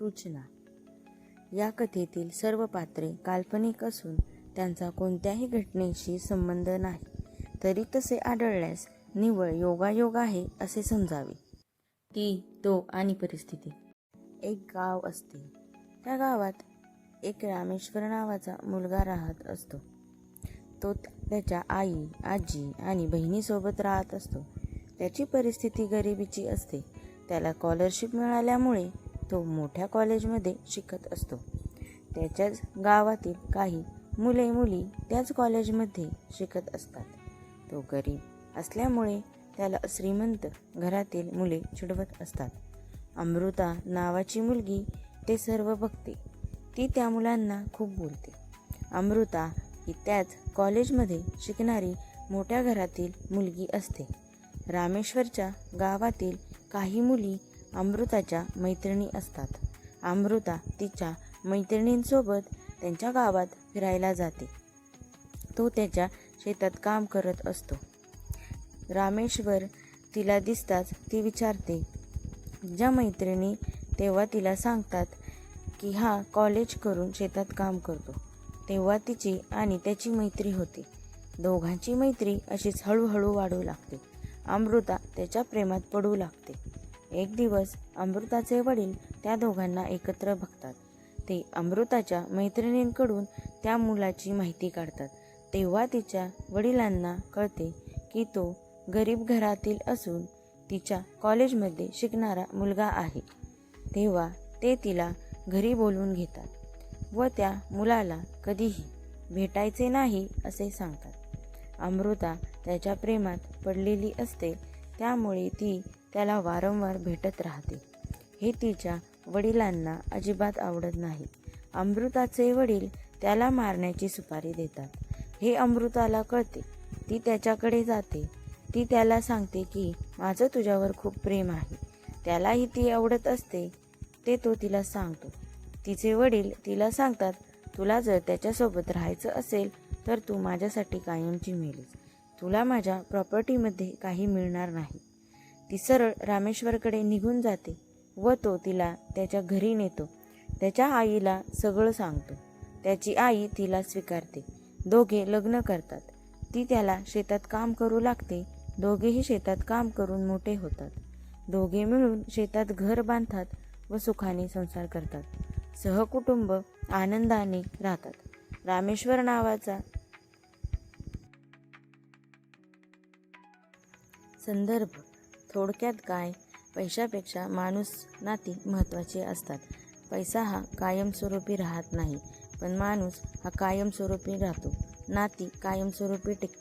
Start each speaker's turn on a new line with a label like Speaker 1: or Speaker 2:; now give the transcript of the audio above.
Speaker 1: सूचना. या कथेतील सर्व पात्रे काल्पनिक असून त्यांचा कोणत्याही घटनेशी संबंध नाही. तरी तसे आढळल्यास निव्वळ योगायोग आहे असे समजावे. ती तो आणि परिस्थिती. एक गाव असते. त्या गावात एक रामेश्वर नावाचा मुलगा राहत असतो. तो त्याच्या आई आजी आणि बहिणीसोबत राहत असतो. त्याची परिस्थिती गरिबीची असते. त्याला स्कॉलरशिप मिळाल्यामुळे तो मोठ्या कॉलेजमध्ये शिकत असतो. त्याच्याच गावातील काही मुले मुली त्याच कॉलेजमध्ये शिकत असतात. तो गरीब असल्यामुळे त्याला श्रीमंत घरातील मुले चिडवत असतात. अमृता नावाची मुलगी ते सर्व बघते. ती त्या मुलांना खूप बोलते. अमृता ही त्याच कॉलेजमध्ये शिकणारी मोठ्या घरातील मुलगी असते. रामेश्वरच्या गावातील काही मुली अमृताच्या मैत्रिणी असतात. अमृता तिच्या मैत्रिणींसोबत त्यांच्या गावात फिरायला जाते. तो त्याच्या शेतात काम करत असतो. रामेश्वर तिला दिसताच ती विचारते ज्या मैत्रिणी तेव्हा तिला सांगतात की हा कॉलेज करून शेतात काम करतो तेव्हा तिची आणि त्याची मैत्री होते. दोघांची मैत्री अशीच हळूहळू वाढू लागते. अमृता त्याच्या प्रेमात पडू लागते. एक दिवस अमृताचे वडील त्या दोघांना एकत्र बघतात. ते अमृताच्या मैत्रिणींकडून त्या मुलाची माहिती काढतात. तेव्हा तिच्या वडिलांना कळते की तो गरीब घरातील असून तिच्या कॉलेजमध्ये शिकणारा मुलगा आहे. तेव्हा ते तिला घरी बोलवून घेतात व त्या मुलाला कधीही भेटायचे नाही असे सांगतात. अमृता त्याच्या प्रेमात पडलेली असते त्यामुळे ती त्याला वारंवार भेटत राहते. हे तिच्या वडिलांना अजिबात आवडत नाही. अमृताचे वडील त्याला मारण्याची सुपारी देतात. हे अमृताला कळते. ती त्याच्याकडे जाते. ती त्याला सांगते की माझं तुझ्यावर खूप प्रेम आहे. त्यालाही ती आवडत असते. ते तो तिला सांगतो. तिचे वडील तिला सांगतात तुला जर त्याच्यासोबत राहायचं असेल तर तू माझ्यासाठी कायमची मेलीस. तुला माझ्या प्रॉपर्टीमध्ये काही मिळणार नाही. ती सरळ रामेश्वरकडे निघून जाते व तो तिला त्याच्या घरी नेतो. त्याच्या आईला सगळं सांगतो. त्याची आई तिला स्वीकारते. दोघे लग्न करतात. ती त्याला शेतात काम करू लागते. दोघेही शेतात काम करून मोठे होतात. दोघे मिळून शेतात घर बांधतात व सुखाने संसार करतात. सहकुटुंब आनंदाने राहतात. रामेश्वर नावाचा संदर्भ थोडक्यात काय? पैशापेक्षा माणूस नाती महत्त्वाची असतात. पैसा हा कायमस्वरूपी राहत नाही पण माणूस हा कायमस्वरूपी राहतो. नाती कायमस्वरूपी टिकतात.